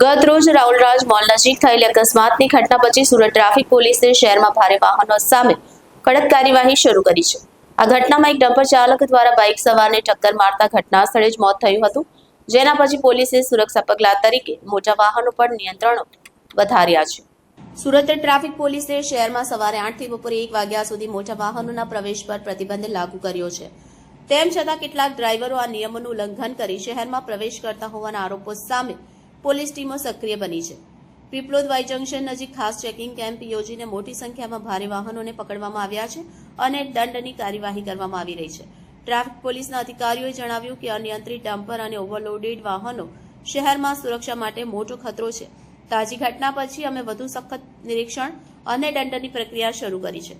ગત રોજ રાઉલરાજ મોલ નજીક થયેલી અકસ્માતની ઘટના પછી સુરત ટ્રાફિક પોલીસે શહેરમાં ભારે વાહનો સામે કડક કાર્યવાહી શરૂ કરી છે. આ ઘટનામાં એક ડમ્પર ચાલક દ્વારા બાઇક સવારને ટક્કર મારતા ઘટના સ્થળે જ મોત થયું હતું, જેના પછી પોલીસે સુરક્ષા પગલાં તરીકે મોટા વાહનો પર નિયંત્રણો વધાર્યા છે. સુરત ટ્રાફિક પોલીસે શહેરમાં સવારે આઠથી બપોરે એક વાગ્યા સુધી મોટા વાહનોના પ્રવેશ પર પ્રતિબંધ લાગુ કર્યો છે. તેમ છતાં કેટલાક ડ્રાઈવરો આ નિયમોનું ઉલ્લંઘન કરી શહેરમાં પ્રવેશ કરતા હોવાના આરોપો સામે પોલીસ ટીમો સક્રિય બની છે. પીપલોદ વાઈ જંકશન નજીક ખાસ ચેકિંગ કેમ્પ યોજીને મોટી સંખ્યામાં ભારે વાહનોને પકડવામાં આવ્યા છે અને દંડની કાર્યવાહી કરવામાં આવી રહી છે. ટ્રાફિક પોલીસના અધિકારીઓએ જણાવ્યું કે અનિયંત્રિત ડમ્પર અને ઓવરલોડેડ વાહનો શહેરમાં સુરક્ષા માટે મોટો ખતરો છે. તાજી ઘટના પછી અમે વધુ સખત નિરીક્ષણ અને દંડની પ્રક્રિયા શરૂ કરી છે.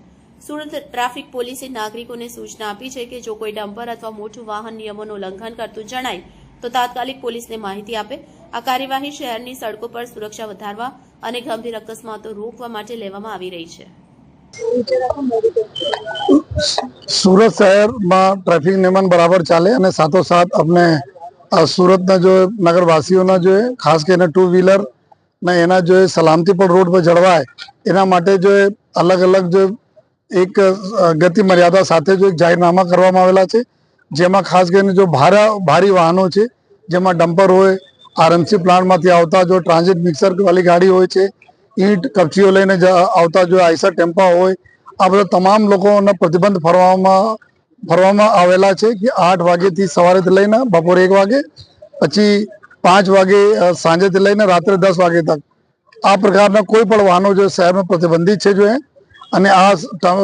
સુરત ટ્રાફિક પોલીસે નાગરિકોને સૂચના આપી છે કે જો કોઈ ડમ્પર અથવા મોટું વાહન નિયમોનું ઉલ્લંઘન કરતું જણાય તો તાત્કાલિક પોલીસને માહિતી આપે આ કાર્યવાહી શહેરની સડકો પર સુરક્ષા વધારવા અને ગંભીર અકસ્માતો રોકવા માટે લેવામાં આવી રહી છે. સુરત શહેરમાં ટ્રાફિક નિયમન બરાબર ચાલે અને સાથોસાથ આ સુરતના જો નગરવાસીઓના જો, ખાસ કરીને ટુ વ્હીલર ને એના જો સલામતી પણ રોડ પર જળવાય, એના માટે જો અલગ અલગ જો એક ગતિ મર્યાદા સાથે જો એક જાહેરનામા કરવામાં આવેલા છે, જેમાં ખાસ કરીને જો ભારે, ભારી વાહનો છે, જેમાં ડમ્પર હોય આરએમસી પ્લાન્ટમાંથી આવતા જો ટ્રાન્ઝિટ મિક્સર વાળી ગાડી હોય છે, ઈંટ, કપચીઓ લઈને આવતા જો આઈસર ટેમ્પા હોય, આ બધા તમામ લોકોના પ્રતિબંધ ફરવામાં ફરવામાં આવેલા છે કે આઠ વાગ્યાથી સવારેથી લઈને બપોરે એક વાગે, પછી પાંચ વાગે સાંજેથી લઈને રાત્રે દસ વાગે તક. આ પ્રકારના કોઈ પણ વાહનો જો શહેરમાં પ્રતિબંધિત છે જો અને આ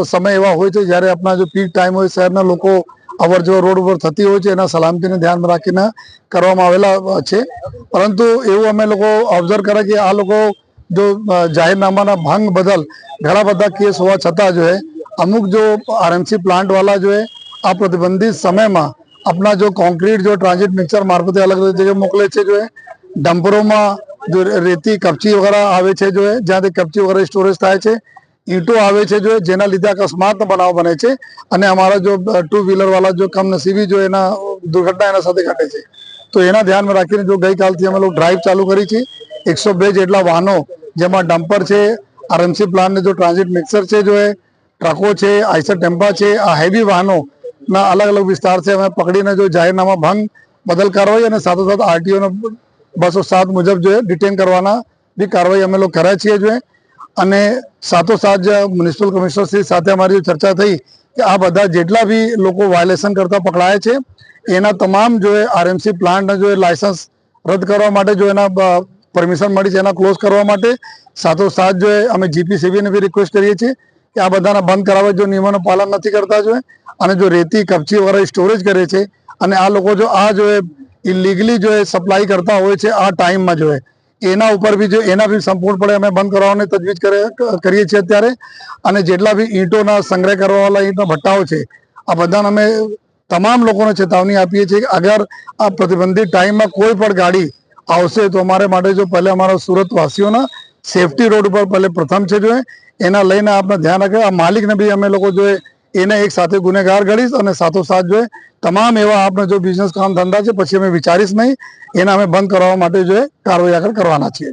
સમય એવા હોય છે જ્યારે આપણા જો પીક ટાઈમ હોય શહેરના લોકો અવર જવર રોડ ઉપર થતી હોય છે, એના સલામતીને ધ્યાનમાં રાખીને કરવામાં આવેલા છે. પરંતુ એવું અમે લોકો ઓબ્ઝર્વ કરે કે આ લોકો જો જાહેરનામાના ભંગ બદલ ઘણા બધા કેસ હોવા છતાં જો અમુક જો આરએમસી પ્લાન્ટવાળા જો આ પ્રતિબંધિત સમયમાં આપણા જો કોન્ક્રીટ જો ટ્રાન્ઝિટ મિક્સર મારફતે અલગ અલગ જગ્યાએ મોકલે છે જો ડમ્પરોમાં જો રેતી, કપચી વગેરે આવે છે જો જ્યાંથી કપચી વગેરે સ્ટોરેજ થાય છે ઈંટો આવે છે જો, જેના લીધે અકસ્માતનો બનાવ બને છે અને અમારા જો ટુ વ્હીલર વાળા જો કમનસીબી જો એના દુર્ઘટના એના સાથે ઘટે છે. તો એના ધ્યાનમાં રાખીને જો ગઈકાલથી અમે લોકો ડ્રાઈવ ચાલુ કરી છે. એકસો બે જેટલા વાહનો જેમાં ડમ્પર છે આરએમસી પ્લાન્ટને જો ટ્રાન્ઝિટ મિક્સર છે જો ટ્રકો છે, આઈસર ટેમ્પા છે, આ હેવી વાહનોના અલગ અલગ વિસ્તાર છે. અમે પકડીને જો જાહેરનામા ભંગ, બદલ કાર્યવાહી અને સાથોસાથ આરટીઓનો બસો સાત મુજબ જો ડિટેન કરવાના બી કાર્યવાહી અમે લોકો કર્યા છીએ જો અને સાથોસાથ જે મ્યુનિસિપલ કમિશનરશ્રી સાથે અમારી ચર્ચા થઈ કે આ બધા જેટલા બી લોકો વાયોલેશન કરતા પકડાયા છે, એના તમામ જો આરએમસી પ્લાન્ટના જો લાયસન્સ રદ કરવા માટે જો એના પરમિશન મળી છે, એના ક્લોઝ કરવા માટે. સાથોસાથ જો અમે જીપીસીબીને બી રિક્વેસ્ટ કરીએ છીએ કે આ બધાના બંધ કરાવવા જો નિયમોનું પાલન નથી કરતા જો અને જો રેતી, કપચી વગેરે સ્ટોરેજ કરે છે, અને આ લોકો જો આ જો ઇલીગલી જો સપ્લાય કરતા હોય છે આ ટાઈમમાં જો એના ઉપર બી જો એના બી સંપૂર્ણપણે અમે બંધ કરવાની તજવીજ કરીએ છીએ અત્યારે. અને જેટલા બી ઈંટોના સંગ્રહ કરવાવાળા ઈંટના ભટ્ટાઓ છે, આ બધાને અમે તમામ લોકોને ચેતવણી આપીએ છીએ કે અગર આ પ્રતિબંધિત ટાઈમમાં કોઈ પણ ગાડી આવશે તો અમારે માટે જો પહેલે અમારા સુરતવાસીઓના સેફટી રોડ ઉપર પહેલે પ્રથમ છે જો એના લઈને આપણે ધ્યાન રાખે. આ માલિકને બી અમે લોકો જો એને એક સાથે ગુનેગાર ગણીશ અને સાથોસાથ જોઈએ તમામ એવા આપણે જો બિઝનેસ કામ ધંધા છે, પછી અમે વિચારીશ નહીં. એને અમે બંધ કરવા માટે જોઈએ કાર્યવાહી આગળ કરવાના છીએ.